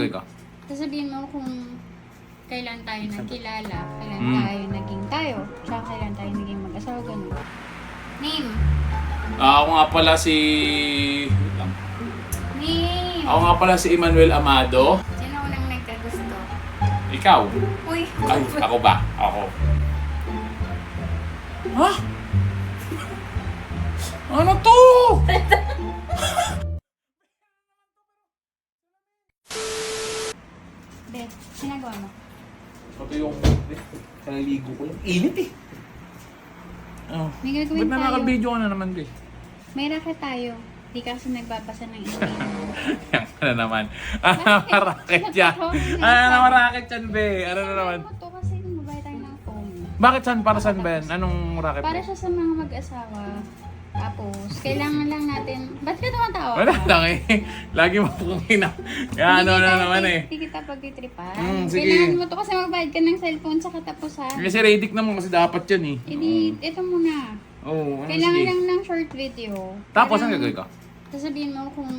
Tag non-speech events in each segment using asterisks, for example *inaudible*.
gagawin ko? Sasabihin mo kung kailan tayo nagkilala, kailan Mm. tayo naging tayo, tsaka kailan tayo naging mag-asawa, ganun. Name. Ah, ako nga pala si... Wait lang. Name. Ako nga pala si Emmanuel Amado. Sino unang nagkagusto? Ikaw. Uy, Ay, ako ba? Ako. Ha? Be, sinagawa mo. Pati yung... Kalaligo ko yung init eh. Oh. May Ba't gagawin na tayo. naka-video ka na naman, be? May racket tayo. Di ka kasi nagbabasa ng email. *laughs* Yan ka na naman. Ano naman racket yan? Ano naman racket yan, be? Ano na naman? Ano to kasi mabayad tayo ng phone. Bakit saan? Para saan, Ben? Anong racket? Para siya sa mga mag-asawa. Tapos, kailangan lang. Ba't ka tumatawa? Wala lang *laughs* eh. Lagi mo pong ina. Kaya ano na naman eh. Hindi kita pagtitripan. Mm, sige. Kailangan mo to kasi magbayad ka ng cellphone sa katapusan. Kasi ready naman kasi dapat yan eh. Hindi, ito muna. Oo, oh, ano Kailangan sige. lang ng short video. Tapos, ang gagawin ko? Sasabihin mo kung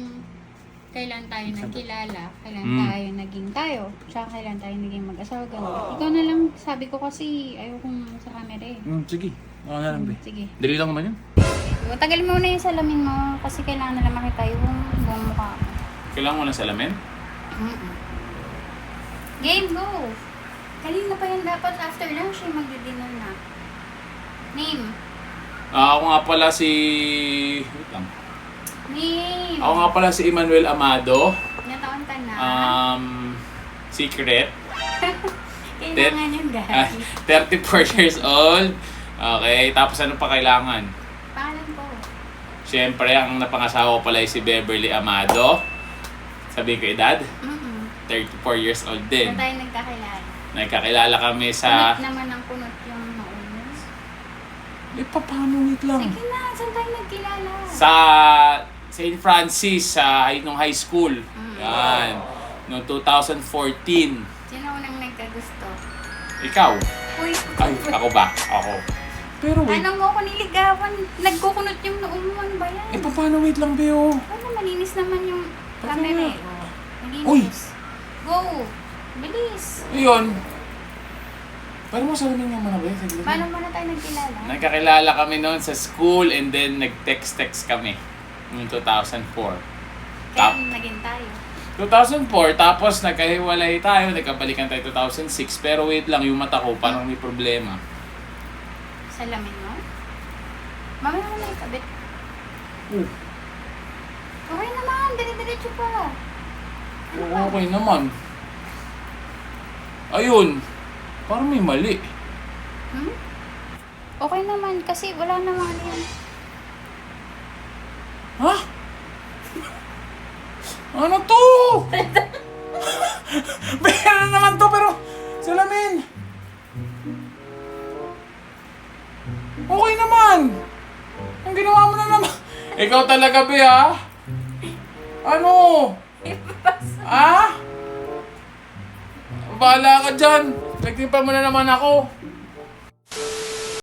kailan tayo nagkilala, kailan Mm. tayo naging tayo, tsaka kailan tayo naging mag-asawa, ganun. Ikaw na lang, sabi ko kasi, ayokong sa camera eh. Hmm, sige. Oo na lang, be. Sige. Dali lang naman yun. Tagal mo na yung salamin mo kasi kailangan na lang makita yung buong mukha mo. Kailangan mo ng salamin? Mm-mm. Game, go! Kanina pa yan dapat after lunch eh, magdi-dinner na. Name. Ah, ako nga pala si... Wait lang. Name. Ako nga pala si Emmanuel Amado. Nataon ka na. Um, secret. *laughs* Kailangan yun, Ah, guys. *laughs* 34 years old. Okay, tapos ano pa kailangan? Pangalan. Siyempre, ang napangasawa ko pala ay si Beverly Amado. Sabi ko edad, Mm-mm. 34 years old din. Saan tayo nagkakilala? Nagkakilala kami sa... Kunot naman ang kunot yung nauna. Eh, paano wait lang? Sige na, saan tayo nagkilala? Sa St. Francis, sa nung high school. Mm. Yan. Noong 2014. Sino unang nagkagusto? Ikaw. Uy, Ay, ako ba? Ako. Pero wait. Ano mo ako niligawan? Nagkukunot yung noong mo. Ano ba yan? Eh, paano wait lang, Beo? Ano, malinis naman yung camera eh. Malinis. Uy! Go! Bilis! Ayun. Pero mo sabihin nga muna, Beo. Saglit Paano lang. mo na tayo nagkilala? Nagkakilala kami noon sa school and then nag-text-text kami. Noong 2004. Kaya naging tayo. 2004, tapos nagkahiwalay tayo, nagkabalikan tayo 2006. Pero wait lang, yung mata ko parang may problema. Salamin mo? Mamaya mo na ikabit. Oh, Okay naman, dire-diretso pa. okay naman. Ayun, parang may mali. Hmm? Okay naman, kasi wala namang ano yun. Ha? *laughs* Ano to? *laughs* naman. Ang ginawa mo na naman. Ikaw talaga, be, ha? Ano? Ha? Bahala ka dyan. Nagtipa mo na naman ako.